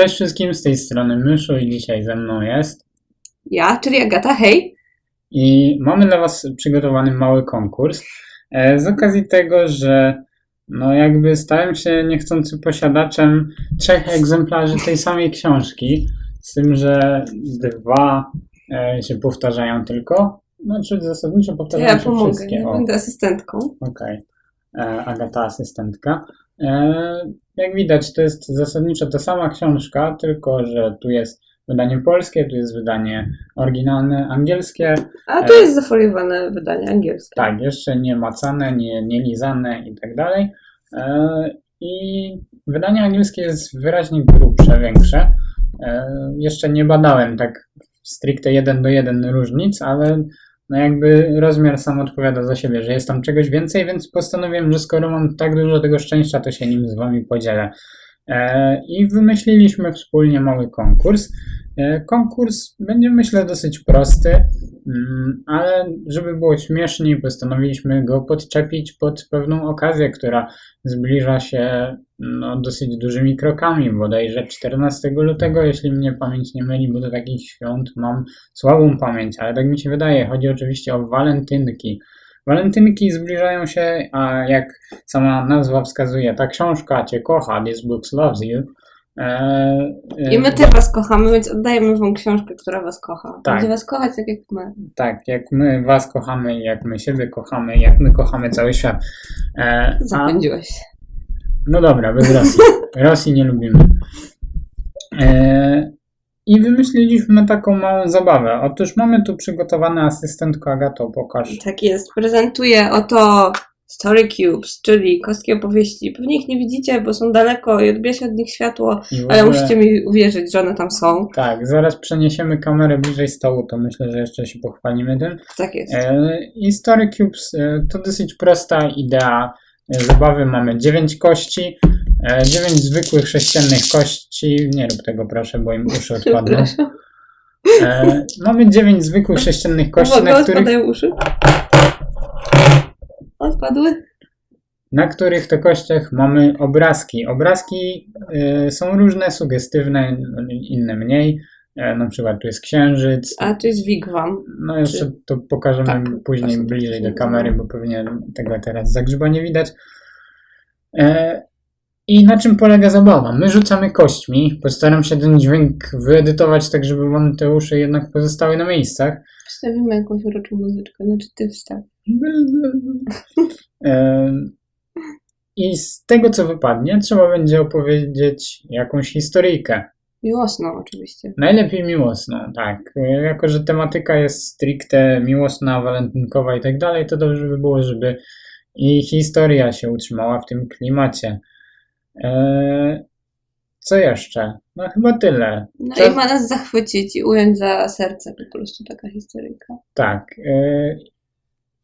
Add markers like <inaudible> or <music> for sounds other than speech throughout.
Cześć wszystkim, z tej strony Myszu i dzisiaj ze mną jest. Ja, czyli Agata, hej. I mamy dla Was przygotowany mały konkurs. E, z okazji tego, że no jakby stałem się niechcący posiadaczem trzech egzemplarzy tej samej książki, z tym, że dwa e, się powtarzają tylko. Znaczy zasadniczo powtarzają ja się pomogę, wszystkie. ja O. będę asystentką. Okej. E, Agata asystentka. Jak widać, to jest zasadniczo ta sama książka, tylko że tu jest wydanie polskie, tu jest wydanie oryginalne angielskie. A tu E. jest zafoliowane wydanie angielskie. Tak, jeszcze nie macane, nie, nie lizane i tak dalej. E, I wydanie angielskie jest wyraźnie grubsze, większe. E, Jeszcze nie badałem tak stricte jeden do jeden różnic, ale no jakby rozmiar sam odpowiada za siebie, że jest tam czegoś więcej, więc postanowiłem, że skoro mam tak dużo tego szczęścia, to się nim z wami podzielę. E, I wymyśliliśmy wspólnie mały konkurs. E, Konkurs będzie myślę dosyć prosty, mm, ale żeby było śmieszniej, postanowiliśmy go podczepić pod pewną okazję, która zbliża się no, dosyć dużymi krokami, bodajże 14 lutego, jeśli mnie pamięć nie myli, bo do takich świąt mam słabą pamięć, ale tak mi się wydaje, chodzi oczywiście o walentynki. Walentynki zbliżają się, a jak sama nazwa wskazuje, ta książka Cię kocha, This Book Loves You. E, e, I my też was kochamy, więc oddajemy wam książkę, która was kocha. Tak. Będzie was kochać tak jak my. Tak, jak my Was kochamy, jak my siebie kochamy, jak my kochamy cały świat. E, a, Zapędziłeś się. no dobra, bez Rosji. <laughs> Rosji nie lubimy. E, I wymyśliliśmy taką małą zabawę. Otóż mamy tu przygotowane asystentko Agato, pokaż. Tak jest. Prezentuję oto Story Cubes, czyli kostki opowieści. Pewnie ich nie widzicie, bo są daleko i odbija się od nich światło, I w ale ogóle- musicie mi uwierzyć, że one tam są. Tak, zaraz przeniesiemy kamerę bliżej stołu, to myślę, że jeszcze się pochwalimy tym. Tak jest. E, I Story Cubes e, to dosyć prosta idea e, zabawy. Mamy 9 kości, 9 zwykłych sześciennych kości. Nie rób tego proszę, bo im uszy odpadną. E, Mamy 9 zwykłych sześciennych kości, Uwaga, na których, odpadają uszy. Odpadły? na których to kościach mamy obrazki. Obrazki e, są różne, sugestywne, inne mniej. E, Na przykład tu jest księżyc, A tu jest wigwam. No jeszcze to pokażemy Tak, później właśnie bliżej do kamery, bo pewnie tego teraz za grzyba nie widać. E, I na czym polega zabawa? My rzucamy kośćmi, postaram się ten dźwięk wyedytować tak, żeby wam te uszy jednak pozostały na miejscach. Wstawimy jakąś uroczą muzyczkę, znaczy ty wstaw. <laughs> I z tego co wypadnie, trzeba będzie opowiedzieć jakąś historyjkę. Miłosną oczywiście. Najlepiej miłosną, tak. Jako, że tematyka jest stricte miłosna, walentynkowa i tak dalej, to dobrze by było, żeby i historia się utrzymała w tym klimacie. E, co jeszcze? No chyba tyle. No i ma nas zachwycić i ująć za serce po prostu taka historyjka. Tak. E,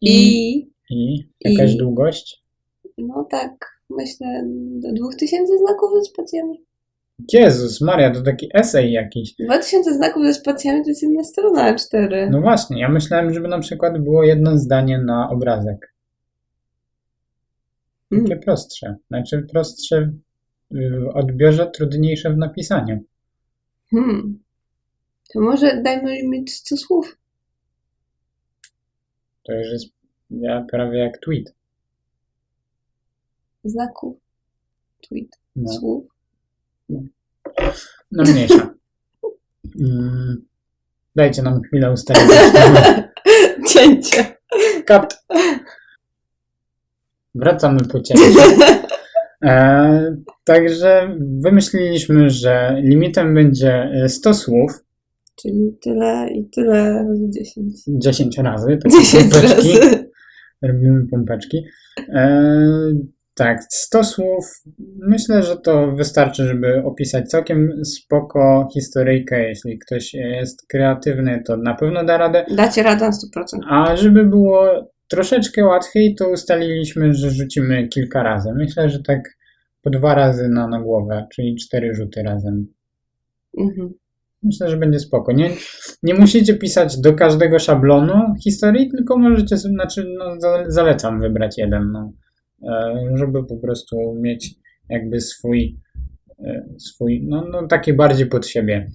i, I I jakaś i- długość? no tak, myślę do 2000 znaków ze spacjami. Jezus Maria, to taki esej jakiś. 2000 znaków ze spacjami to jest jedna strona A4. No właśnie, ja myślałem, żeby na przykład było jedno zdanie na obrazek. Mm. prostsze. Znaczy prostsze w odbiorze, trudniejsze w napisaniu. Hmm. To może dajmy limit 100 słów. To już jest ja, prawie jak tweet. Znaków. Tweet. No, Słów. no mniejsza. Mm, dajcie nam chwilę ustalić. <laughs> Cięcie. Kat. Wracamy po cięciu. <laughs> E, także wymyśliliśmy, że limitem będzie e, 100 słów, Czyli tyle i tyle razy 10. 10 razy. takie 10 pompeczki. razy. Robimy pompeczki. E, tak, 100 słów. Myślę, że to wystarczy, żeby opisać całkiem spoko historyjkę. Jeśli ktoś jest kreatywny, to na pewno da radę. Dacie radę na 100%. A żeby było troszeczkę łatwiej, to ustaliliśmy, że rzucimy kilka razy. Myślę, że tak po dwa razy na, na głowę, czyli cztery rzuty razem. Mhm. Myślę, że będzie spoko. Nie, nie musicie pisać do każdego szablonu historii, tylko możecie, znaczy no, za- zalecam wybrać jeden, no, E, żeby po prostu mieć jakby swój e, swój, no, no taki bardziej pod siebie.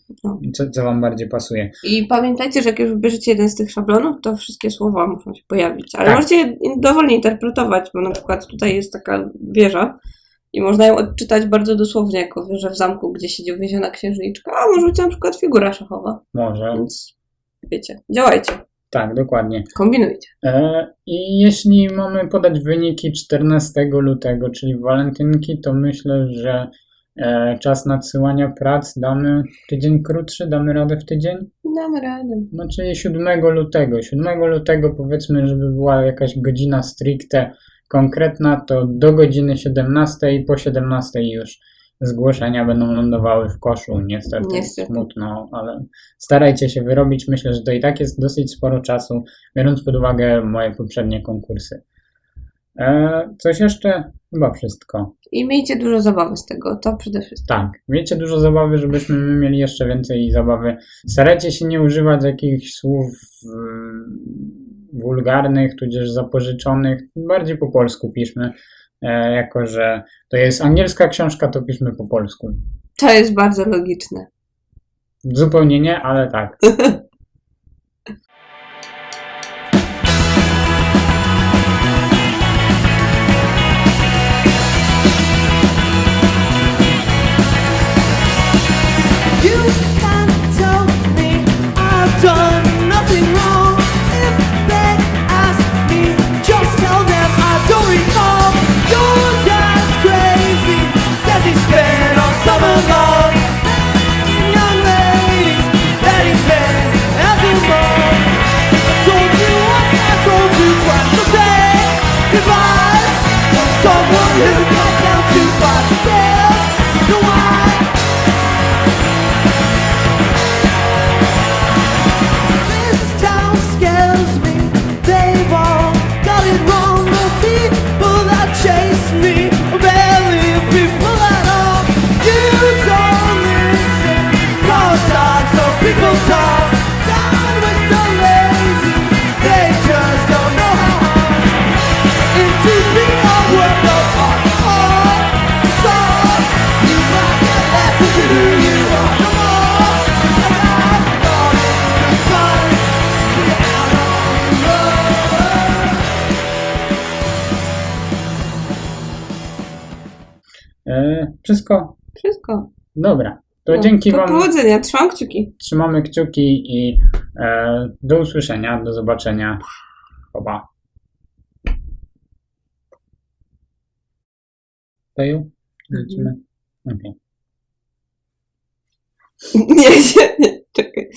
Co, co wam bardziej pasuje. I pamiętajcie, że jak już wybierzecie jeden z tych szablonów, to wszystkie słowa muszą się pojawić. Ale Tak. możecie je dowolnie interpretować, bo na przykład tutaj jest taka wieża i można ją odczytać bardzo dosłownie jako wieżę w zamku, gdzie siedzi uwięziona księżniczka, a może być na przykład figura szachowa. Może, Więc wiecie, działajcie, tak, dokładnie. kombinujcie. E, I jeśli mamy podać wyniki 14 lutego, czyli walentynki, to myślę, że czas nadsyłania prac damy tydzień krótszy, damy radę w tydzień? Damy radę. No, czyli 7 lutego. 7 lutego powiedzmy, żeby była jakaś godzina stricte konkretna, to do godziny 17 i po 17 już zgłoszenia będą lądowały w koszu. Niestety, Niestety. smutno, ale starajcie się wyrobić. Myślę, że to i tak jest dosyć sporo czasu, biorąc pod uwagę moje poprzednie konkursy. E, coś jeszcze? Chyba wszystko. I miejcie dużo zabawy z tego, to przede wszystkim. Tak, wiecie dużo zabawy, żebyśmy my mieli jeszcze więcej zabawy. Starajcie się nie używać jakichś słów mm, wulgarnych, tudzież zapożyczonych. Bardziej po polsku piszmy, e, jako że to jest angielska książka, to piszmy po polsku. To jest bardzo logiczne. Zupełnie nie, ale tak. <laughs> Wszystko? Wszystko. Dobra. To no, dzięki to Wam. Powodzenia, trzymam kciuki. Trzymamy kciuki i e, do usłyszenia, do zobaczenia. Oba. Peju? Lecimy? Okej. <laughs> Okay. Nie, nie, czekaj.